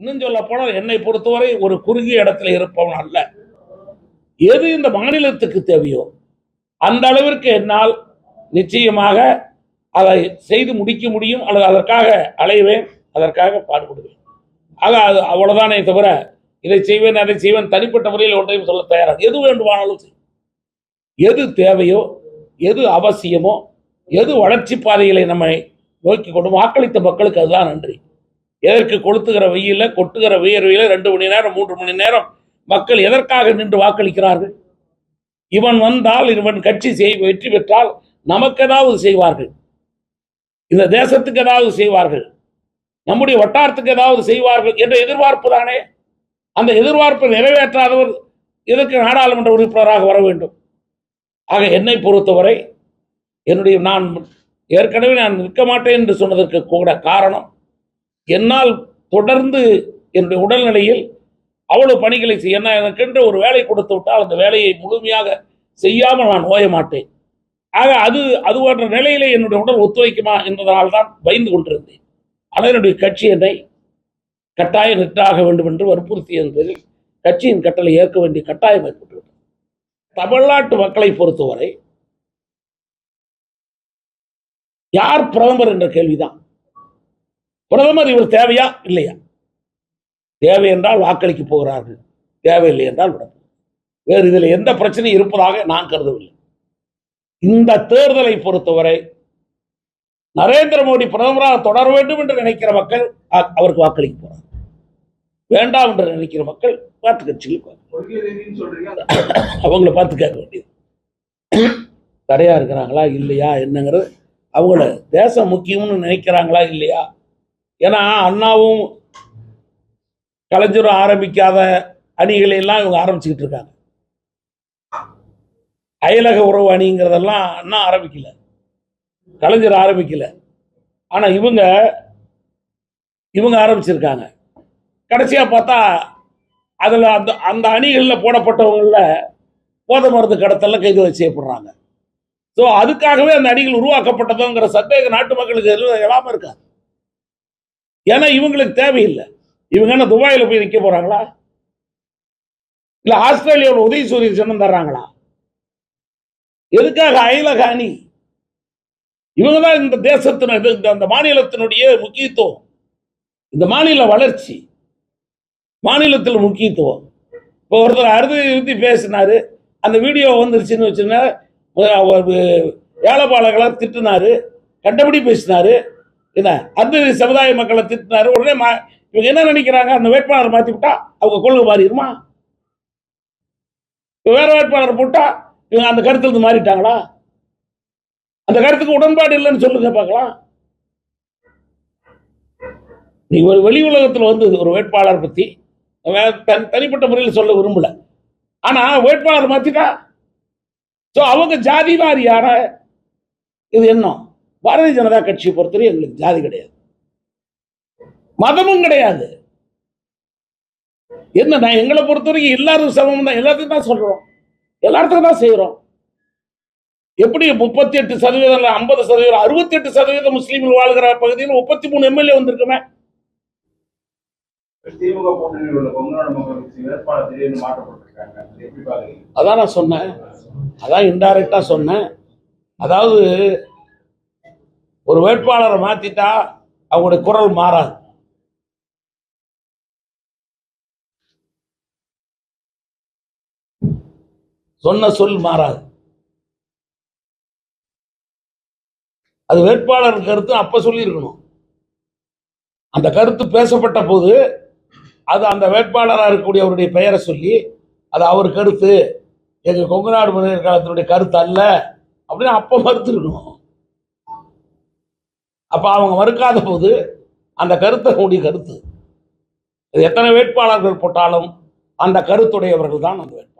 இன்னும் சொல்ல போனால் என்னை பொறுத்தவரை ஒரு குறுகிய இடத்துல இருப்பவன் அல்ல. எது இந்த மாநிலத்துக்கு தேவையோ அந்த அளவிற்கு என்னால் நிச்சயமாக அதை செய்து முடிக்க முடியும். அல்லது அதற்காக அலைவேன் அதற்காக பாடுபடுவேன். ஆக அது அவ்வளவுதானே தவிர இதை செய்வேன் அதை செய்வேன் தனிப்பட்ட முறையில் ஒன்றையும் சொல்ல தயாராக. எது வேண்டுமானாலும் செய்யும் எது தேவையோ எது அவசியமோ எது வளர்ச்சி பாதைகளை நம்மை நோக்கி கொண்டு வாக்களித்த மக்களுக்கு அதுதான் நன்றி. எதற்கு கொளுத்துகிற வெயில கொட்டுகிற வியர்வையில் ரெண்டு மணி நேரம் மூன்று மணி நேரம் மக்கள் எதற்காக நின்று வாக்களிக்கிறார்கள்? இவன் வந்தால் இவன் கட்சி செய் வெற்றி பெற்றால் நமக்கு ஏதாவது செய்வார்கள். இந்த தேசத்துக்கு ஏதாவது செய்வார்கள். நம்முடைய வட்டாரத்துக்கு ஏதாவது செய்வார்கள் என்ற எதிர்பார்ப்பு தானே? அந்த எதிர்பார்ப்பை நிறைவேற்றாதவர் இதற்கு நாடாளுமன்ற உறுப்பினராக வர வேண்டும்? ஆக என்னை பொறுத்தவரை என்னுடைய நான் ஏற்கனவே நான் நிற்க மாட்டேன் என்று சொன்னதற்கு கூட காரணம் என்னால் தொடர்ந்து என்னுடைய உடல்நிலையில் அவ்வளவு பணிகளை செய்ய என்ன எனக்கென்று ஒரு வேலை கொடுத்து விட்டால் அந்த வேலையை முழுமையாக செய்யாமல் நான் ஓய மாட்டேன். ஆக அது அது போன்ற நிலையிலே என்னுடைய உடல் ஒத்துழைக்குமா என்பதனால் தான் பயந்து கொண்டிருந்தேன். ஆனால் என்னுடைய கட்சி என்னை கட்டாயம் நிற்றாக வேண்டும் என்று வற்புறுத்தியதன் என்பதில் கட்சியின் கட்டளை ஏற்க வேண்டிய கட்டாயம் ஏற்பட்டுள்ளது தமிழ்நாட்டு மக்களை பொறுத்தவரை யார் பிரதமர் என்ற கேள்விதான். பிரதமர் இவர் தேவையா? இல்லையா? தேவை என்றால் வாக்களிக்க போகிறார்கள். தேவையில்லை என்றால் விட வேறு இதில் எந்த பிரச்சனையும் இருப்பதாக நான் கருதவில்லை. இந்த தேர்தலை பொறுத்தவரை நரேந்திர மோடி பிரதமராக தொடர வேண்டும் என்று நினைக்கிற மக்கள் அ- அவருக்கு வாக்களிக்க போறாங்க. வேண்டாம் என்று நினைக்கிற மக்கள் மாற்று கட்சியில் அவங்கள பார்த்து கேட்க வேண்டியது. தடையா இருக்கிறாங்களா? இல்லையா? என்னங்கிறது அவங்கள தேசம் முக்கியம்னு நினைக்கிறாங்களா? இல்லையா? ஏன்னா அண்ணாவும் கலைஞரும் ஆரம்பிக்காத அணிகளை எல்லாம் இவங்க ஆரம்பிச்சுக்கிட்டு இருக்காங்க. அயலக உறவு அணிங்கிறதெல்லாம் அண்ணா ஆரம்பிக்கல. கலைஞர் ஆரம்பிக்கல. ஆனா இவங்க இவங்க ஆரம்பிச்சிருக்காங்க. கடைசியா பார்த்தா அதில் அந்த அந்த அணிகளில் போடப்பட்டவங்கள போதை மருந்து கடத்தெல்லாம் கைது செய்யப்படுறாங்க ஸோ அதுக்காகவே அந்த அணிகள் உருவாக்கப்பட்டதுங்கிற சந்தேக நாட்டு மக்களுக்கு எல்லாம் எழாம இருக்காது ஏன்னா இவங்களுக்கு தேவையில்லை. இவங்க என்ன துபாயில் போய் நிற்க போறாங்களா? இல்ல உதவி உதயசூரிய சின்னம் தர்றாங்களா? எதுக்காக அயலக அணி இவங்க தான் இந்த தேசத்தின இந்த அந்த மாநிலத்தினுடைய முக்கியத்துவம். இந்த மாநில வளர்ச்சி. மாநிலத்தில் முக்கியத்துவம். இப்போ ஒருத்தர் அறுதி இறுதி பேசினாரு. அந்த வீடியோ வந்துருச்சுன்னு வச்சுன்னா ஏழைப்பாளர்களை திட்டினாரு. கண்டபடி பேசினாரு. என்ன? அந்த சமுதாய மக்களை திட்டினாரு. உடனே மா- இவங்க என்ன நினைக்கிறாங்க? அந்த வேட்பாளர் மாற்றி விட்டா அவங்க கொள்கை மாறிடுமா? வேற வேட்பாளர் போட்டா இவங்க அந்த கருத்துல இருந்து மாறிட்டாங்களா? அந்த கருத்துக்கு உடன்பாடு இல்லைன்னு சொல்லுங்க பார்க்கலாம். நீ ஒரு வெளி உலகத்தில் வந்து ஒரு வேட்பாளர் பத்தி தன் தனிப்பட்ட முறையில் சொல்ல விரும்பல. ஆனா வேட்பாளர் மாத்திட்டா? ஸோ அவங்க ஜாதி வாரியான இது என்ன? பாரதிய ஜனதா கட்சியை பொறுத்தவரை எங்களுக்கு ஜாதி கிடையாது. மதமும் கிடையாது. என்ன நான் எங்களை பொறுத்தவரைக்கும் எல்லாரும் சமம் தான். எல்லாத்தையும் தான் சொல்றோம். எல்லாத்துக்கும் தான் செய்யறோம் எப்படி முப்பத்தி எட்டு சதவீதம் ஐம்பது சதவீதம் அறுபத்தி எட்டு சதவீதம் முஸ்லீம்கள் வாழ்கிற பகுதியில் முப்பத்தி மூணு எம்எல்ஏ வந்திருக்குமே? அதான் நான் சொன்னேன். அதான் இன்டைரக்டா சொன்னேன். அதாவது ஒரு வேட்பாளரை மாத்திட்டா அவங்களுடைய குரல் மாறாது. சொன்ன சொல் மாறாது. அது வேட்பாளர் கருத்து அப்ப சொல்லியிருக்கணும். அந்த கருத்து பேசப்பட்ட போது அது அந்த வேட்பாளராக இருக்கக்கூடிய அவருடைய பெயரை சொல்லி அது அவர் கருத்து எங்க கொங்குநாடு முன்னேற்ற கருத்து அல்ல அப்படின்னு அப்போ மறுத்துருக்கணும் அப்போ அவங்க மறுக்காத போது அந்த கருத்தை கூடிய கருத்து. இது எத்தனை வேட்பாளர்கள் போட்டாலும் அந்த கருத்துடையவர்கள் தான் அந்த வேட்பாளர்.